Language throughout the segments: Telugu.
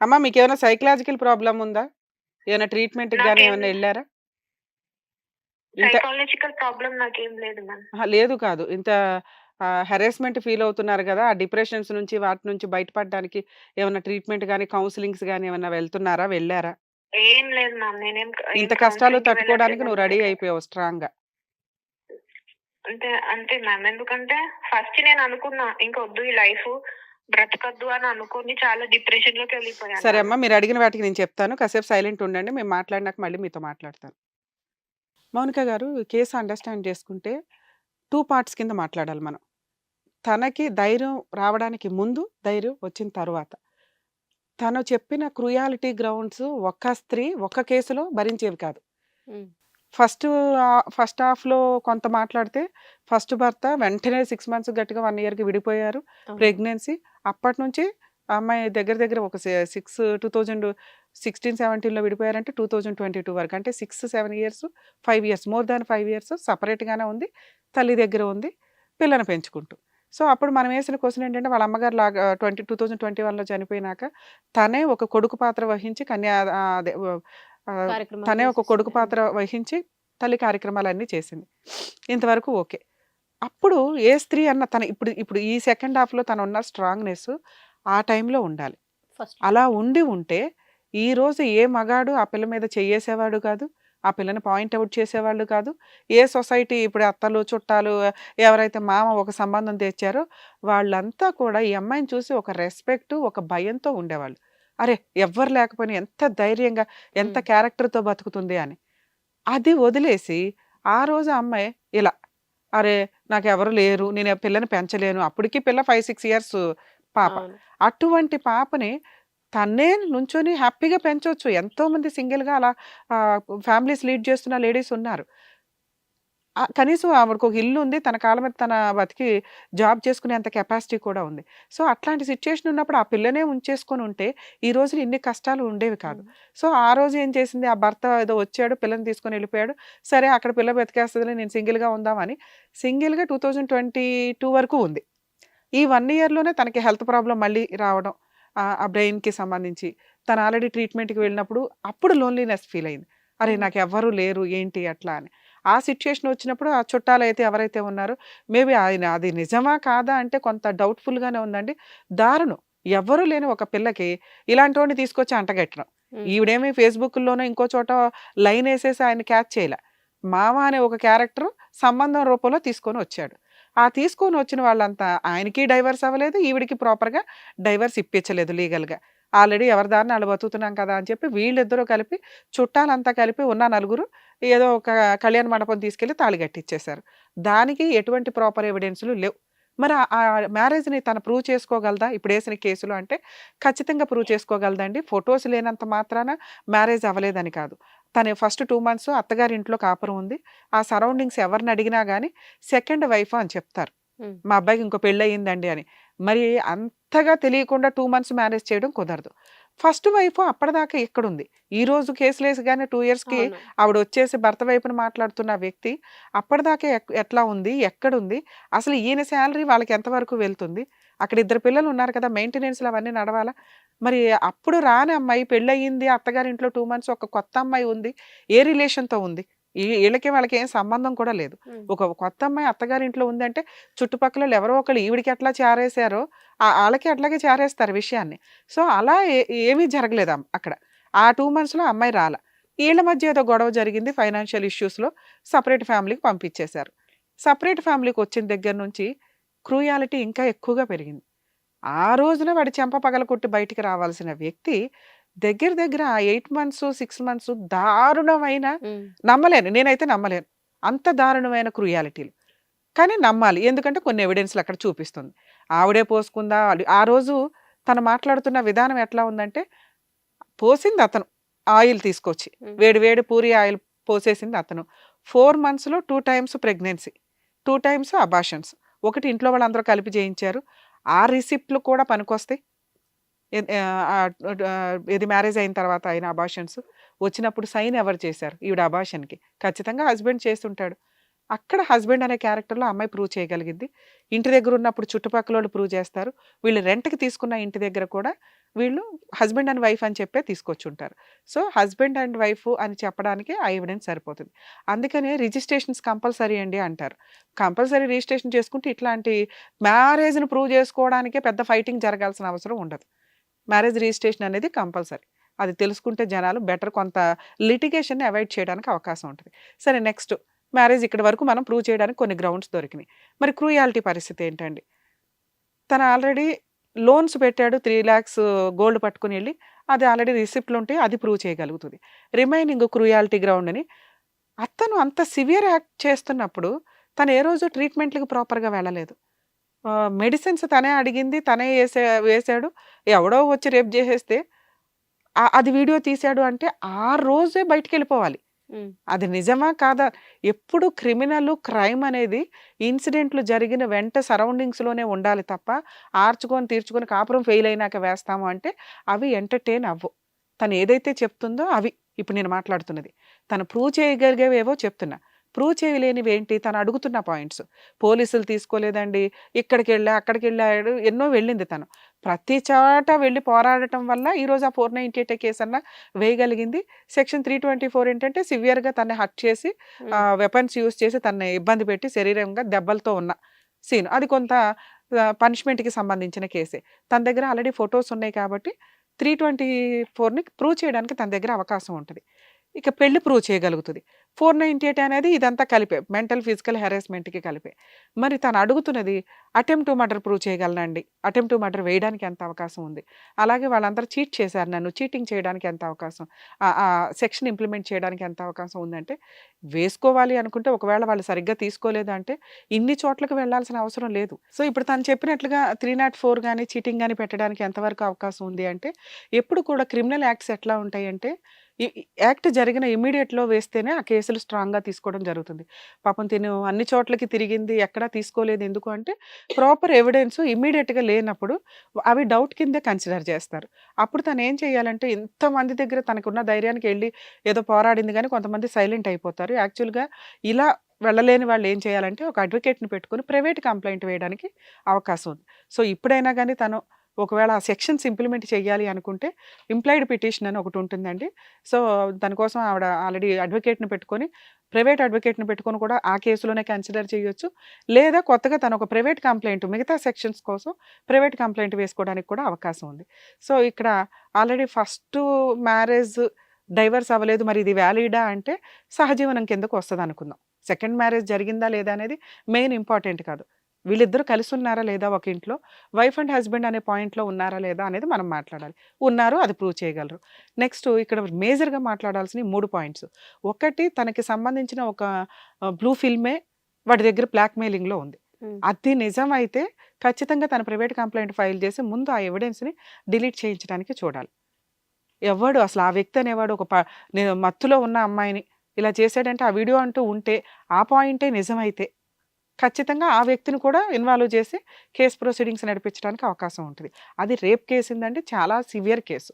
అమ్మా మీకేమైనా సైకలాజికల్ ప్రాబ్లమ్ ఉందా? ఏమైనా? ఇంత సైకాలజికల్ ప్రాబ్లమ్ నాకేం లేదు మ్యామ్. లేదు కాదు. ఇంత హెరాస్మెంట్ ఫీల్ అవుతున్నారు! ఆ డిప్రెషన్స్ నుంచి వాటి నుంచి బయటపడడానికి ఏమన్నా ట్రీట్‌మెంట్ గాని, కౌన్సెలింగ్స్ గాని ఏమన్నా వెళ్తున్నారా? వెళ్ళారా? ఏం లేదు మ్యామ్. నేనేం ఇంత కష్టాలు తట్టుకోవడానికి నువ్వు రెడీ. అయిపోయావు స్ట్రాంగ్‌గా. అంతే అంతే మ్యామ్. ఎందుకంటే ఫస్ట్ నేను అనుకున్నా ఇంకొద్దు ఈ లైఫు బ్రతకద్దు అని అనుకోని చాలా డిప్రెషన్‌లోకి వెళ్ళిపోయాను సరే. అమ్మా మీరు అడిగిన వాటికి నేను చెప్తాను. కాసేపు సైలెంట్ ఉండండి. మేము మాట్లాడినాక మళ్ళీ మీతో మాట్లాడతాను. మౌనిక గారు కేస్ అండర్‌స్టాండ్ చేసుకుంటే 2 పార్ట్స్ కింద మాట్లాడాలి మనం. తనకి ధైర్యం రావడానికి ముందు, ధైర్యం వచ్చిన తరువాత. తను చెప్పిన క్రుయాలిటీ గ్రౌండ్స్ ఒక్క స్త్రీ ఒక్క కేసులో భరించేవి కాదు. ఫస్టు ఫస్ట్ హాఫ్‌లో కొంత మాట్లాడితే ఫస్ట్ భర్త వెంటనే 6 మంత్స్ గట్టిగా 1 ఇయర్‌కి విడిపోయారు. ప్రెగ్నెన్సీ అప్పటినుంచి ఆ అమ్మాయి దగ్గర దగ్గర ఒక సిక్స్ 2016, 17లో విడిపోయారంటే 2022 వరకు. అంటే 6, 7 years, 5 years more than 5 years సెపరేట్‌గానే ఉంది. తల్లి దగ్గర ఉంది. పిల్లని పెంచుకుంటూ. సో, అప్పుడు మనం వేసిన క్వెషన్ ఏంటంటే వాళ్ళ అమ్మగారు లాగా 20 2021లో చనిపోయినాక తనే ఒక కొడుకు పాత్ర వహించి కన్యా తనే ఒక కొడుకు. పాత్ర వహించి తల్లి కార్యక్రమాలన్నీ చేసింది. ఇంతవరకు ఓకే. అప్పుడు ఏ స్త్రీ అన్న తన ఇప్పుడు ఇప్పుడు ఈ సెకండ్ హాఫ్‌లో తనున్న స్ట్రాంగ్‌నెస్ ఆ టైంలో ఉండాలి. అలా ఉండి ఉంటే ఈరోజు ఏ మగాడు ఆ పిల్ల మీద చెయ్యేసేవాడు కాదు. ఆ పిల్లని పాయింట్ ఔట్ చేసేవాళ్ళు కాదు. ఏ సొసైటీ ఇప్పుడు అత్తలు, చుట్టాలు ఎవరైతే మామ ఒక సంబంధం తెచ్చారో వాళ్ళంతా కూడా ఈ అమ్మాయిని చూసి ఒక రెస్పెక్ట్, ఒక భయంతో ఉండేవాళ్ళు. అరే! ఎవ్వరు లేకపోయినా ఎంత ధైర్యంగా, ఎంత. క్యారెక్టర్‌తో బతుకుతుంది అని. అది వదిలేసి ఆ రోజు అమ్మాయి ఇలా అరే! నాకెవరు లేరు. నేను ఆ పిల్లని పెంచలేను. అప్పటికి పిల్ల 5, 6 ఇయర్స్ పాప. అటువంటి పాపని తనే నుంచొని హ్యాపీగా పెంచొచ్చు. ఎంతోమంది సింగిల్‌గా అలా ఫ్యామిలీస్ లీడ్ చేస్తున్న లేడీస్ ఉన్నారు. కనీసం ఆవిడకొక ఇల్లు ఉంది. తన కాళ్ళ మీద తన బతికి జాబ్ చేసుకునేంత కెపాసిటీ కూడా ఉంది. సో, అట్లాంటి సిట్యుయేషన్ ఉన్నప్పుడు ఆ పిల్లనే ఉంచేసుకొని ఉంటే ఈ రోజున ఇన్ని కష్టాలు ఉండేవి కాదు. సో, ఆ రోజు ఏం చేసింది ఆ భర్త ఏదో వచ్చాడు. పిల్లని తీసుకొని వెళ్ళిపోయాడు. సరే అక్కడ పిల్ల బతికేస్తదిలే నేను సింగిల్‌గా ఉందామని సింగిల్‌గా 2022 వరకు ఉంది. ఈ 1 ఇయర్‌లోనే తనకి హెల్త్ ప్రాబ్లమ్ మళ్ళీ రావడం. ఆ బ్రెయిన్‌కి సంబంధించి. తను ఆల్రెడీ ట్రీట్‌మెంట్‌కి వెళ్ళినప్పుడు అప్పుడు లోన్లీనెస్ ఫీల్ అయింది. అరే! హ్మ్. నాకెవ్వరు లేరు ఏంటి అట్లా అని. ఆ సిట్యుయేషన్ వచ్చినప్పుడు ఆ చుట్టాలైతే ఎవరైతే ఉన్నారో మేబీ ఆయన అది నిజమా? కాదా? అంటే కొంత డౌట్‌ఫుల్‌గానే ఉందండి. దారుణం. ఎవ్వరు లేని ఒక పిల్లకి ఇలాంటోడిని తీసుకొచ్చి అంటగట్టడం. ఈవిడేమి ఫేస్‌బుక్‌ల్లోనో ఇంకో చోట లైనేసేసి ఆయన్ని క్యాచ్ చేయలా. మామ అనే ఒక క్యారెక్టర్ సంబంధం రూపంలో తీసుకొని వచ్చాడు. ఆ తీసుకొని వచ్చిన వాళ్ళంతా ఆయనకి డైవర్స్ అవ్వలేదు. ఈవిడకి ప్రాపర్‌గా డైవర్స్ ఇప్పించలేదు లీగల్‌గా. ఆల్రెడీ ఎవరి దారిన ఆళ్ళు బతుకుతున్నాం కదా! అని చెప్పి వీళ్ళిద్దరూ కలిపి చుట్టాలంతా కలిపి ఉన్న నలుగురు ఏదో ఒక కళ్యాణ మండపం తీసుకెళ్ళి తాళి కట్టిచ్చేశారు. దానికి ఎటువంటి ప్రాపర్ ఎవిడెన్స్‌లు లేవు. మరి ఆ మ్యారేజ్‌ని తను ప్రూవ్ చేసుకోగలదా? ఇప్పుడేసిన కేసులో అంటే ఖచ్చితంగా ప్రూవ్ చేసుకోగలదండి. ఫోటోస్ లేనంత మాత్రాన మ్యారేజ్ అవ్వలేదని కాదు. తను ఫస్ట్ 2 మంత్స్ అత్తగారింట్లో కాపురం ఉంది. ఆ సరౌండింగ్స్ ఎవరిని అడిగినా గాని సెకండ్ వైఫ్ అని చెప్తారు. మా అబ్బాయికి ఇంకో పెళ్ళయిందండి అని. మరి అంతగా తెలియకుండా 2 మంత్స్ మ్యారేజ్ చేయడం కుదరదు. ఫస్ట్ వైఫ్ అప్పటిదాకా ఎక్కడుంది? ఈరోజు కేసులేసి గాని 2 ఇయర్స్‌కి అవును. ఆవిడొచ్చేసి భర్త వైపున మాట్లాడుతున్న వ్యక్తి అప్పటిదాకా ఎట్లా ఉంది? ఎక్కడుంది? అసలు ఈయన సాలరీ వాళ్ళకి ఎంతవరకు వెళ్తుంది? అక్కడ ఇద్దరు పిల్లలు ఉన్నారు కదా! మెయింటెనెన్స్‌లు అవన్నీ నడవాలా? మరి అప్పుడు రాని అమ్మాయి పెళ్ళయింది. అత్తగారింట్లో 2 మంత్స్ ఒక కొత్త అమ్మాయి ఉంది. ఏ రిలేషన్‌తో ఉంది? ఈ ఈళ్ళకి వాళ్ళకి ఏం సంబంధం కూడా లేదు. ఒక కొత్త అమ్మాయి అత్తగారింట్లో ఉందంటే చుట్టుపక్కలోళ్ళు ఎవరో ఒకళ్ళు ఈవిడకి ఎట్లా చారేశారో ఆ ఆళ్ళకి అట్లాగే చారేస్తారు విషయాన్ని. సో, అలా ఏ ఏమీ జరగలేదు అక్కడ. ఆ 2 మంత్స్‌లో అమ్మాయి రాలా. ఈళ్ళ మధ్య ఏదో గొడవ జరిగింది ఫైనాన్షియల్ ఇష్యూస్‌లో సెపరేట్ ఫ్యామిలీకి పంపించేశారు. సెపరేట్ ఫ్యామిలీకి వచ్చిన దగ్గర నుంచి క్రూయాలిటీ ఇంకా ఎక్కువగా పెరిగింది. ఆ రోజున వాడి చెంప పగలగొట్టి బయటికి రావాల్సిన వ్యక్తి దగ్గర దగ్గర ఆ 8 మంత్స్, 6 మంత్స్ దారుణమైన. నమ్మలేను. నేనైతే నమ్మలేను. అంత దారుణమైన క్రూయాలిటీలు. కానీ నమ్మాలి. ఎందుకంటే కొన్ని ఎవిడెన్స్‌లు అక్కడ చూపిస్తుంది. ఆవిడే పోసుకుందా? ఆ రోజు తను మాట్లాడుతున్న విధానం ఎట్లా ఉందంటే పోసింది అతను. ఆయిల్ తీసుకొచ్చి. వేడి వేడి పూరి ఆయిల్ పోసేసింది అతను. 4 మంత్స్‌లో 2 టైమ్స్ ప్రెగ్నెన్సీ. 2 times abortions. ఒకటి ఇంట్లో వాళ్ళందరూ కలిపి చేయించారు. ఆ రిసిప్ట్‌లు కూడా పనికొస్తాయి. ఇది మ్యారేజ్ అయిన తర్వాత అయిన అబాషన్స్ వచ్చినప్పుడు సైన్ ఎవరు చేశారు? ఈవిడ అబాషన్కి ఖచ్చితంగా హస్బెండ్ చేస్తుంటాడు. అక్కడ హస్బెండ్ అనే క్యారెక్టర్లో అమ్మాయి ప్రూవ్ చేయగలిగింది. ఇంటి దగ్గర ఉన్నప్పుడు చుట్టుపక్కల వాళ్ళు ప్రూవ్ చేస్తారు. వీళ్ళు రెంట్కి తీసుకున్న ఇంటి దగ్గర కూడా వీళ్ళు హస్బెండ్ అండ్ వైఫ్ అని చెప్పే తీసుకొచ్చుంటారు. సో హస్బెండ్ అండ్ వైఫ్ అని చెప్పడానికి ఆ ఎవిడెన్స్ సరిపోతుంది. అందుకనే రిజిస్ట్రేషన్స్ కంపల్సరీ అండి అంటారు. కంపల్సరీ రిజిస్ట్రేషన్ చేసుకుంటే ఇట్లాంటి మ్యారేజ్ని ప్రూవ్ చేసుకోవడానికే పెద్ద ఫైటింగ్ జరగాల్సిన అవసరం ఉండదు. మ్యారేజ్ రిజిస్ట్రేషన్ అనేది కంపల్సరీ. అది తెలుసుకుంటే జనాలు బెటర్ కొంత లిటిగేషన్ని అవాయిడ్ చేయడానికి అవకాశం ఉంటుంది. సరే నెక్స్ట్ మ్యారేజ్ ఇక్కడ వరకు మనం ప్రూవ్ చేయడానికి కొన్ని గ్రౌండ్స్ దొరికినాయి. మరి క్రూయాలిటీ పరిస్థితి ఏంటండి? తను ఆల్రెడీ లోన్స్ పెట్టాడు త్రీ ల్యాక్స్ గోల్డ్ పట్టుకుని వెళ్ళి అది ఆల్రెడీ రిసిప్ట్లు ఉంటే అది ప్రూవ్ చేయగలుగుతుంది. రిమైనింగ్ క్రూయాలిటీ గ్రౌండ్ అని అతను అంత సివియర్ యాక్ట్ చేస్తున్నప్పుడు తను ఏ రోజు ట్రీట్మెంట్లకు ప్రాపర్గా వెళ్ళలేదు. మెడిసిన్స్ తనే అడిగింది తనే వేసే వేసాడు ఎవడో వచ్చి రేపు చేసేస్తే అది వీడియో తీశాడు అంటే ఆ రోజే బయటికి వెళ్ళిపోవాలి. అది నిజమా కాదా? ఎప్పుడు క్రిమినల్ క్రైమ్ అనేది ఇన్సిడెంట్లు జరిగిన వెంట సరౌండింగ్స్లోనే ఉండాలి తప్ప ఆర్చుకొని తీర్చుకొని కాపురం ఫెయిల్ అయినాక వేస్తాము అంటే అవి ఎంటర్టైన్ అవ్వు. తను ఏదైతే చెప్తుందో అవి. ఇప్పుడు నేను మాట్లాడుతున్నది. తను ప్రూవ్ చేయగలిగేవేవో చెప్తున్నా. ప్రూవ్ చేయలేనివి ఏంటి తను అడుగుతున్న పాయింట్స్. పోలీసులు తీసుకోలేదండి. ఇక్కడికి వెళ్ళా అక్కడికి వెళ్ళాడు ఎన్నో వెళ్ళింది తను. ప్రతి చోట వెళ్ళి పోరాడటం వల్ల ఈరోజు ఆ ఫోర్ నైంటీ ఎయిట్ కేసు అన్న వేయగలిగింది. సెక్షన్ త్రీ ట్వంటీ ఫోర్ ఏంటంటే సివియర్గా తన్ని హట్ చేసి వెపన్స్ యూస్ చేసి తనని ఇబ్బంది పెట్టి శరీరంగా దెబ్బలతో ఉన్న సీన్. అది కొంత పనిష్మెంట్కి సంబంధించిన కేసే. తన దగ్గర ఆల్రెడీ ఫొటోస్ ఉన్నాయి కాబట్టి త్రీ ట్వంటీ ఫోర్ని ప్రూవ్ చేయడానికి తన దగ్గర అవకాశం ఉంటుంది. ఇక పెళ్ళి ప్రూవ్ చేయగలుగుతుంది. ఫోర్ నైంటీ ఎయిట్ అనేది ఇదంతా కలిపే మెంటల్ ఫిజికల్ హెరాస్మెంట్కి కలిపే. మరి తను అడుగుతున్నది అటెంప్ట్ టు మర్డర్ ప్రూవ్ చేయగలనండి. అటెంప్ట్ టు మర్డర్ వేయడానికి ఎంత అవకాశం ఉంది? అలాగే వాళ్ళందరూ చీట్ చేశారు నన్ను చీటింగ్ చేయడానికి ఎంత అవకాశం? ఆ సెక్షన్ ఇంప్లిమెంట్ చేయడానికి ఎంత అవకాశం ఉందంటే వేసుకోవాలి అనుకుంటే ఒకవేళ వాళ్ళు సరిగ్గా తీసుకోలేదు అంటే ఇన్ని చోట్లకు వెళ్ళాల్సిన అవసరం లేదు. సో ఇప్పుడు తను చెప్పినట్లుగా త్రీ నాట్ ఫోర్ కానీ చీటింగ్ కానీ పెట్టడానికి ఎంతవరకు అవకాశం ఉంది అంటే ఎప్పుడు కూడా క్రిమినల్ యాక్ట్స్ ఎట్లా ఉంటాయి అంటే యాక్ట్ జరిగిన ఇమీడియట్లో వేస్తేనే ఆ కేసులు స్ట్రాంగ్గా తీసుకోవడం జరుగుతుంది. పాపం తిను అన్ని చోట్లకి తిరిగింది ఎక్కడా తీసుకోలేదు ఎందుకు అంటే ప్రాపర్ ఎవిడెన్స్ ఇమీడియట్గా లేనప్పుడు అవి డౌట్ కిందే కన్సిడర్ చేస్తారు. అప్పుడు తను ఏం చేయాలంటే ఇంతమంది దగ్గర తనకున్న ధైర్యానికి వెళ్ళి ఏదో పోరాడింది కానీ కొంతమంది సైలెంట్ అయిపోతారు. యాక్చువల్గా ఇలా వెళ్ళలేని వాళ్ళు ఏం చేయాలంటే ఒక అడ్వకేట్ని పెట్టుకుని ప్రైవేట్ కంప్లైంట్ వేయడానికి అవకాశం ఉంది. సో ఇప్పుడైనా కానీ తను ఒకవేళ ఆ సెక్షన్స్ ఇంప్లిమెంట్ చేయాలి అనుకుంటే ఇంప్లాయిడ్ పిటిషన్ అని ఒకటి ఉంటుందండి. సో దానికోసం ఆవిడ ఆల్రెడీ అడ్వకేట్ని పెట్టుకొని ప్రైవేట్ అడ్వకేట్ని పెట్టుకొని కూడా ఆ కేసులోనే కన్సిడర్ చేయొచ్చు. లేదా కొత్తగా తను ఒక ప్రైవేట్ కంప్లైంట్ మిగతా సెక్షన్స్ కోసం ప్రైవేట్ కంప్లైంట్ వేసుకోవడానికి కూడా అవకాశం ఉంది. సో ఇక్కడ ఆల్రెడీ ఫస్ట్ మ్యారేజ్ డైవర్స్ అవ్వలేదు. మరి ఇది వ్యాలిడా అంటే సహజీవనం కిందకు వస్తుంది అనుకుందాం సెకండ్ మ్యారేజ్ జరిగిందా లేదా అనేది మెయిన్ ఇంపార్టెంట్ కాదు. వీళ్ళిద్దరూ కలిసి ఉన్నారా లేదా ఒక ఇంట్లో? వైఫ్ అండ్ హస్బెండ్ అనే పాయింట్లో ఉన్నారా లేదా అనేది మనం మాట్లాడాలి. ఉన్నారు అది ప్రూవ్ చేయగలరు. నెక్స్ట్ ఇక్కడ మేజర్గా మాట్లాడాల్సిన మూడు పాయింట్స్. ఒకటి తనకి సంబంధించిన ఒక బ్లూ ఫిల్మే వాడి దగ్గర బ్లాక్మెయిలింగ్లో ఉంది. ఉమ్. అది నిజమైతే ఖచ్చితంగా తన ప్రైవేట్ కంప్లైంట్ ఫైల్ చేసి ముందు ఆ ఎవిడెన్స్ని డిలీట్ చేయించడానికి చూడాలి. ఎవడు అసలు ఆ వ్యక్తి అనేవాడు ఒక మత్తులో ఉన్న అమ్మాయిని ఇలా చేశాడంటే ఆ వీడియో అంటూ ఉంటే ఆ పాయింటే నిజమైతే ఖచ్చితంగా ఆ వ్యక్తిని కూడా ఇన్వాల్వ్ చేసి కేసు ప్రొసీడింగ్స్ నడిపించడానికి అవకాశం ఉంటుంది. అది రేప్ కేసు ఏంటంటే చాలా సివియర్ కేసు.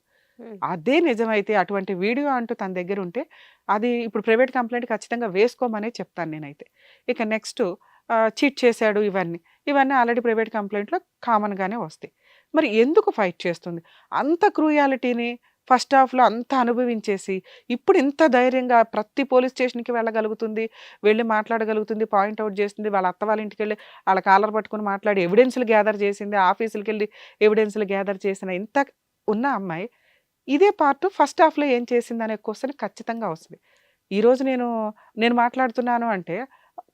అదే నిజమైతే అటువంటి వీడియో అంటూ తన దగ్గర ఉంటే అది ఇప్పుడు ప్రైవేట్ కంప్లైంట్ ఖచ్చితంగా వేసుకోమనే చెప్తాను నేనైతే. ఇక నెక్స్ట్ చీట్ చేశాడు ఇవన్నీ. ఇవన్నీ ఆల్రెడీ ప్రైవేట్ కంప్లైంట్లో కామన్గానే వస్తాయి. మరి ఎందుకు ఫైట్ చేస్తుంది? అంత క్రూయాలిటీని ఫస్ట్ హాఫ్లో అంత అనుభవించేసి ఇప్పుడు ఇంత ధైర్యంగా ప్రతి పోలీస్ స్టేషన్కి వెళ్ళగలుగుతుంది వెళ్ళి మాట్లాడగలుగుతుంది పాయింట్ అవుట్ చేస్తుంది వాళ్ళ అత్త వాళ్ళ ఇంటికి వెళ్ళి వాళ్ళ కాలర్ పట్టుకుని మాట్లాడి ఎవిడెన్స్లు గ్యాదర్ చేసింది ఆఫీసులకి వెళ్ళి ఎవిడెన్స్లు గ్యాదర్ చేసిన ఇంత ఉన్న అమ్మాయి ఇదే పార్ట్ ఫస్ట్ హాఫ్లో ఏం చేసింది అనే క్వశ్చన్ ఖచ్చితంగా వస్తుంది. ఈరోజు నేను నేను మాట్లాడుతున్నాను అంటే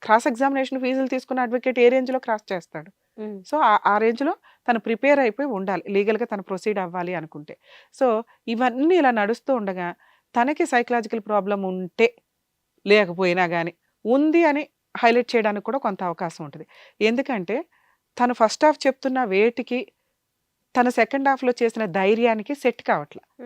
క్రాస్ ఎగ్జామినేషన్ ఫీజులు తీసుకున్న అడ్వకేట్ ఏ రేంజ్లో క్రాస్ చేస్తాడు? సో ఆ- ఆ రేంజ్లో తను ప్రిపేర్ అయిపోయి ఉండాలి. లీగల్గా తను ప్రొసీడ్ అవ్వాలి అనుకుంటే. సో ఇవన్నీ ఇలా నడుస్తూ ఉండగా తనకి సైకలాజికల్ ప్రాబ్లం ఉంటే లేకపోయినా కానీ ఉంది అని హైలైట్ చేయడానికి కూడా కొంత అవకాశం ఉంటుంది. ఎందుకంటే తను ఫస్ట్ హాఫ్ చెప్తున్న వేటికి తన సెకండ్ హాఫ్లో చేసిన ధైర్యానికి సెట్ కావట్లే.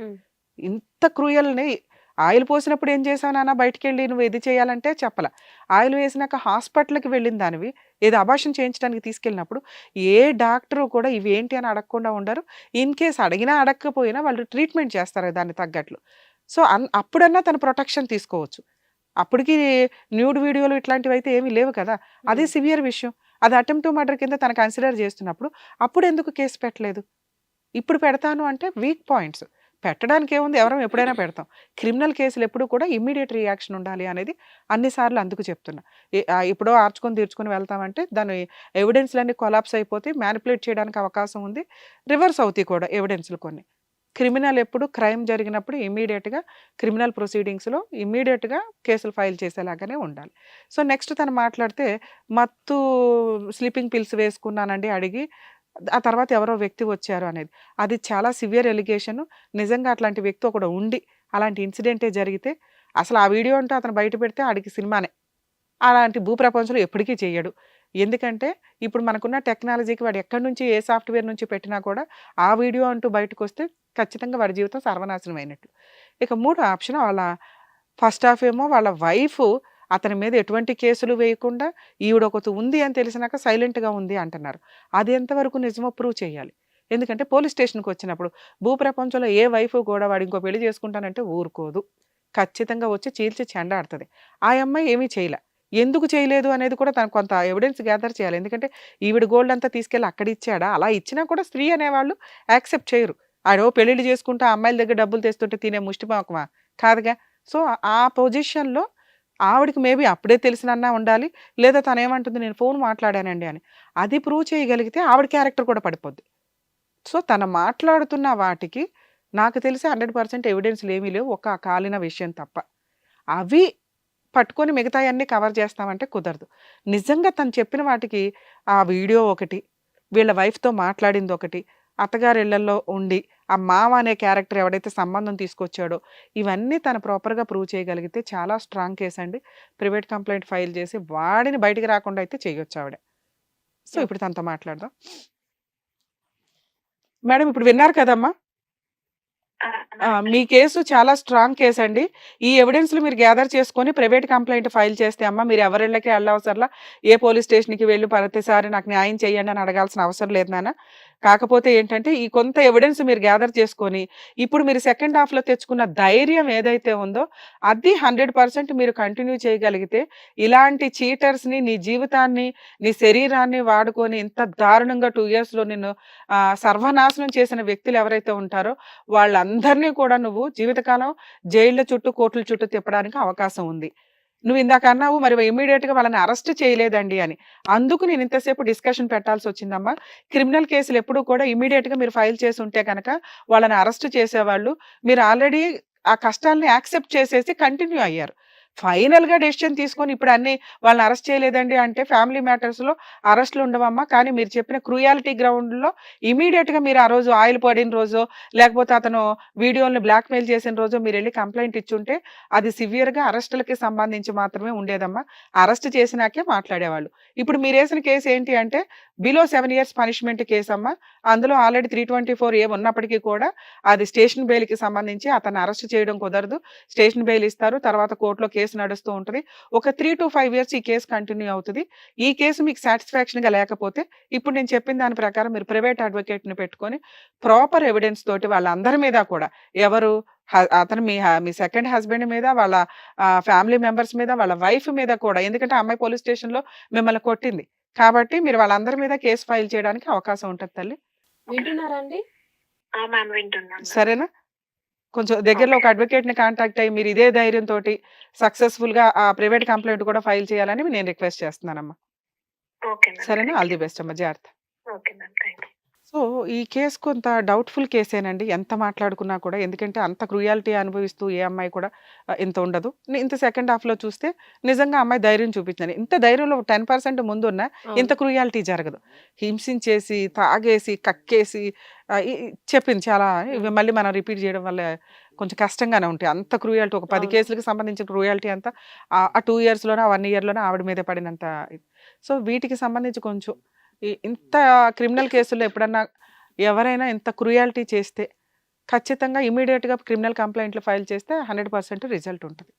ఇంత క్రూయల్ని ఆయిల్ పోసినప్పుడు ఏం చేసావు నాన్న? బయటికి వెళ్ళి నువ్వు ఇది చేయాలంటే చెప్పల. ఆయిల్ వేసినాక హాస్పిటల్కి వెళ్ళిన దానివి ఏదో అబార్షన్ చేయించడానికి తీసుకెళ్ళినప్పుడు ఏ డాక్టరు కూడా ఇవి ఏంటి అని అడగకుండా ఉండరు. ఇన్ కేస్ అడిగినా అడగకపోయినా వాళ్ళు ట్రీట్మెంట్ చేస్తారు దాన్ని తగ్గట్లు. సో అన్ అప్పుడన్నా తను ప్రొటెక్షన్ తీసుకోవచ్చు. అప్పటికి న్యూడ్ వీడియోలు ఇట్లాంటివి అయితే ఏమీ లేవు కదా. అదే సివియర్ విషయం. అది అటెంప్ట్ మర్డర్ కింద తను కన్సిడర్ చేస్తున్నప్పుడు అప్పుడు ఎందుకు కేసు పెట్టలేదు? ఇప్పుడు పెడతాను అంటే వీక్ పాయింట్స్. పెట్టడానికి ఏముంది ఎవరం ఎప్పుడైనా పెడతాం. క్రిమినల్ కేసులు ఎప్పుడు కూడా ఇమ్మీడియట్ రియాక్షన్ ఉండాలి అనేది అన్నిసార్లు అందుకు చెప్తున్నా. ఇప్పుడో ఆర్చుకొని తీర్చుకొని వెళ్తామంటే దాని ఎవిడెన్స్లన్నీ కొలాప్స్ అయిపోతే మ్యానిపులేట్ చేయడానికి అవకాశం ఉంది. రివర్స్ అవుతాయి కూడా ఎవిడెన్స్లు కొన్ని. క్రిమినల్ ఎప్పుడు క్రైమ్ జరిగినప్పుడు ఇమ్మీడియట్గా క్రిమినల్ ప్రొసీడింగ్స్లో ఇమ్మీడియట్గా కేసులు ఫైల్ చేసేలాగానే ఉండాలి. సో నెక్స్ట్ తను మాట్లాడితే మత్తు స్లీపింగ్ పిల్స్ వేసుకున్నానండి అడిగి ఆ తర్వాత ఎవరో వ్యక్తి వచ్చారు అనేది. అది చాలా సివియర్ ఎలిగేషన్. నిజంగా అట్లాంటి వ్యక్తి ఒకడు ఉండి అలాంటి ఇన్సిడెంటే జరిగితే అసలు ఆ వీడియో అంటూ అతను బయట పెడితే ఆడికి సినిమానే. అలాంటి భూప్రపంచంలో ఎప్పటికీ చేయడు. ఎందుకంటే ఇప్పుడు మనకున్న టెక్నాలజీకి వాడు ఎక్కడి నుంచి ఏ సాఫ్ట్వేర్ నుంచి పెట్టినా కూడా ఆ వీడియో అంటూ బయటకు వస్తే ఖచ్చితంగా వాడి జీవితం సర్వనాశనం అయినట్టు. ఇక మూడు ఆప్షన్ వాళ్ళ ఫస్ట్ హాఫ్ ఏమో వాళ్ళ వైఫ్ అతని మీద ఎటువంటి కేసులు వేయకుండా ఈవిడ ఒకటి ఉంది అని తెలిసినాక సైలెంట్గా ఉంది అంటున్నారు. అది ఎంతవరకు నిజమో ప్రూవ్ చేయాలి. ఎందుకంటే పోలీస్ స్టేషన్కి వచ్చినప్పుడు భూప్రపంచంలో ఏ వైఫ్ కూడా వాడు ఇంకో పెళ్ళి చేసుకుంటానంటే ఊరుకోదు. ఖచ్చితంగా వచ్చి చీల్చి చెండాడుతుంది. ఆ అమ్మాయి ఏమీ చేయలే. ఎందుకు చేయలేదు అనేది కూడా తను కొంత ఎవిడెన్స్ గ్యాదర్ చేయాలి. ఎందుకంటే ఈవిడ గోల్డ్ అంతా తీసుకెళ్ళి అక్కడ ఇచ్చాడా? అలా ఇచ్చినా కూడా స్త్రీ అనేవాళ్ళు యాక్సెప్ట్ చేయరు. ఆడో పెళ్ళిళ్ళు చేసుకుంటా అమ్మాయిల దగ్గర డబ్బులు తెస్తుంటే తినే ముష్టిపాకమా కాదుగా. సో ఆ పొజిషన్లో ఆవిడకి మేబీ అప్పుడే తెలిసినన్నా ఉండాలి లేదా తను ఏమంటుంది నేను ఫోన్ మాట్లాడానండి అని. అది ప్రూవ్ చేయగలిగితే ఆవిడ క్యారెక్టర్ కూడా పడిపోద్ది. సో తను మాట్లాడుతున్న వాటికి నాకు తెలిసి హండ్రెడ్ పర్సెంట్ ఎవిడెన్స్లు ఏమీ లేవు ఒక కాలిన విషయం తప్ప. అవి పట్టుకొని మిగతాయన్నీ కవర్ చేస్తామంటే కుదరదు. నిజంగా తను చెప్పిన వాటికి ఆ వీడియో ఒకటి వీళ్ళ వైఫ్తో మాట్లాడింది ఒకటి అత్తగారిళ్ళలో ఉండి ఆ మామ అనే క్యారెక్టర్ ఎవడైతే సంబంధం తీసుకొచ్చాడో ఇవన్నీ తను ప్రాపర్గా ప్రూవ్ చేయగలిగితే చాలా స్ట్రాంగ్ కేసు అండి ప్రైవేట్ కంప్లైంట్ ఫైల్ చేసి వాడిని బయటికి రాకుండా అయితే చేయొచ్చు ఆవిడ సో ఇప్పుడు తనతో మాట్లాడదాం. మేడం ఇప్పుడు విన్నారు కదమ్మా? మీ కేసు చాలా స్ట్రాంగ్ కేసు అండి ఈ ఎవిడెన్స్లు మీరు గ్యాదర్ చేసుకొని ప్రైవేట్ కంప్లైంట్ ఫైల్ చేస్తే అమ్మా మీరు ఎవరిళ్ళకి వెళ్ళవసరలా ఏ పోలీస్ స్టేషన్కి వెళ్ళి ప్రతిసారి నాకు న్యాయం చేయండి అని అడగాల్సిన అవసరం లేదు నాన్న. కాకపోతే ఏంటంటే ఈ కొంత ఎవిడెన్స్ మీరు గ్యాదర్ చేసుకొని ఇప్పుడు మీరు సెకండ్ హాఫ్లో తెచ్చుకున్న ధైర్యం ఏదైతే ఉందో అది హండ్రెడ్ పర్సెంట్ మీరు కంటిన్యూ చేయగలిగితే ఇలాంటి చీటర్స్ని నీ జీవితాన్ని నీ శరీరాన్ని వాడుకొని ఇంత దారుణంగా టూ ఇయర్స్లో నిన్ను సర్వనాశనం చేసిన వ్యక్తులు ఎవరైతే ఉంటారో వాళ్ళందరినీ కూడా నువ్వు జీవితకాలం జైళ్ళ చుట్టూ కోర్టుల చుట్టూ తిప్పడానికి అవకాశం ఉంది. నువ్వు ఇందాక అన్నావు మరి immediate గా వాళ్ళని అరెస్ట్ చేయలేదండి అని. అందుకు నేను ఇంతసేపు డిస్కషన్ పెట్టాల్సి వచ్చిందమ్మా. క్రిమినల్ కేసులు ఎప్పుడూ కూడా immediate గా మీరు ఫైల్ చేసి ఉంటే కనుక వాళ్ళని అరెస్ట్ చేసేవాళ్ళు మీరు ఆల్రెడీ ఆ కష్టాలని యాక్సెప్ట్ చేసేసి కంటిన్యూ అయ్యారు. ఫైనల్గా గా డెసిషన్ తీసుకొని ఇప్పుడు అన్ని వాళ్ళని అరెస్ట్ చేయలేదండి అంటే ఫ్యామిలీ మ్యాటర్స్లో అరెస్ట్లు ఉండవమ్మా. కానీ మీరు చెప్పిన క్రూయాలిటీ గ్రౌండ్లో గా మీరు ఆ రోజు ఆయిల్ పడిన రోజు లేకపోతే అతను వీడియోలను బ్లాక్మెయిల్ చేసిన రోజు మీరు వెళ్ళి కంప్లైంట్ ఇచ్చుంటే అది సివియర్గా అరెస్టులకి సంబంధించి మాత్రమే ఉండేదమ్మా. అరెస్ట్ చేసినాకే మాట్లాడేవాళ్ళు. ఇప్పుడు మీరు వేసిన కేసు ఏంటి అంటే below seven years punishment case అమ్మా అందులో already three twenty four A ఉన్నప్పటికీ కూడా అది స్టేషన్ బెయిల్కి సంబంధించి అతను అరెస్ట్ చేయడం కుదరదు. స్టేషన్ బెయిల్ ఇస్తారు. తర్వాత కోర్టులో కేసు నడుస్తూ ఉంటుంది. ఒక త్రీ టు ఫైవ్ ఇయర్స్ ఈ కేసు కంటిన్యూ అవుతుంది. ఈ కేసు మీకు సాటిస్ఫాక్షన్గా లేకపోతే ఇప్పుడు నేను చెప్పిన దాని ప్రకారం మీరు ప్రైవేట్ అడ్వకేట్ని పెట్టుకొని ప్రాపర్ ఎవిడెన్స్ తోటి వాళ్ళందరి మీద కూడా ఎవరు అతను మీ మీ సెకండ్ హస్బెండ్ మీద వాళ్ళ ఫ్యామిలీ మెంబర్స్ మీద వాళ్ళ వైఫ్ మీద కూడా ఎందుకంటే అమ్మాయి పోలీస్ స్టేషన్లో మిమ్మల్ని కొట్టింది. కాబట్టి మీరు వాళ్ళందరి మీద కేసు ఫైల్ చేయడానికి అవకాశం ఉంటుంది తల్లి. వింటున్నారా అండి? సరేనా? కొంచెం దగ్గరలో ఒక అడ్వకేట్ని కాంటాక్ట్ అయ్యి మీరు ఇదే ధైర్యంతో సక్సెస్ఫుల్గా ఆ ప్రైవేట్ కంప్లైంట్ కూడా ఫైల్ చేయాలని నేను రిక్వెస్ట్ చేస్తున్నానమ్మా. సరేనా? ఆల్ ది బెస్ట్ అమ్మా. జాగ్రత్త. సో ఈ కేసు కొంత డౌట్ఫుల్ కేసేనండి. ఎంత మాట్లాడుకున్నా కూడా ఎందుకంటే అంత క్రూయాలిటీ అనుభవిస్తూ ఏ అమ్మాయి కూడా ఆ, ఇంత ఉండదు. ని- ఇంత సెకండ్ హాఫ్లో చూస్తే నిజంగా అమ్మాయి ధైర్యం చూపించాను ఇంత ధైర్యంలో టెన్ పర్సెంట్ ముందున్న ఇంత క్రూయాలిటీ జరగదు. హింసించేసి తాగేసి కక్కేసి ఆ, ఈ- ఈ చెప్పింది చాలా ఇవి మళ్ళీ మనం రిపీట్ చేయడం వల్ల కొంచెం కష్టంగానే ఉంటాయి. అంత క్రూయాలిటీ ఒక పది అవును. కేసులకు సంబంధించిన క్రూయాలిటీ అంతా ఆ- ఆ టూ ఇయర్స్లోనే వన్ ఇయర్లోనే ఆవిడ మీద పడినంత. సో వీటికి సంబంధించి కొంచెం ఇంత క్రిమినల్ కేసుల్లో ఎప్పుడన్నా ఎవరైనా ఇంత క్రుయాలిటీ చేస్తే ఖచ్చితంగా ఇమీడియట్గా క్రిమినల్ కంప్లైంట్లు ఫైల్ చేస్తే హండ్రెడ్ పర్సెంట్ రిజల్ట్ ఉంటుంది.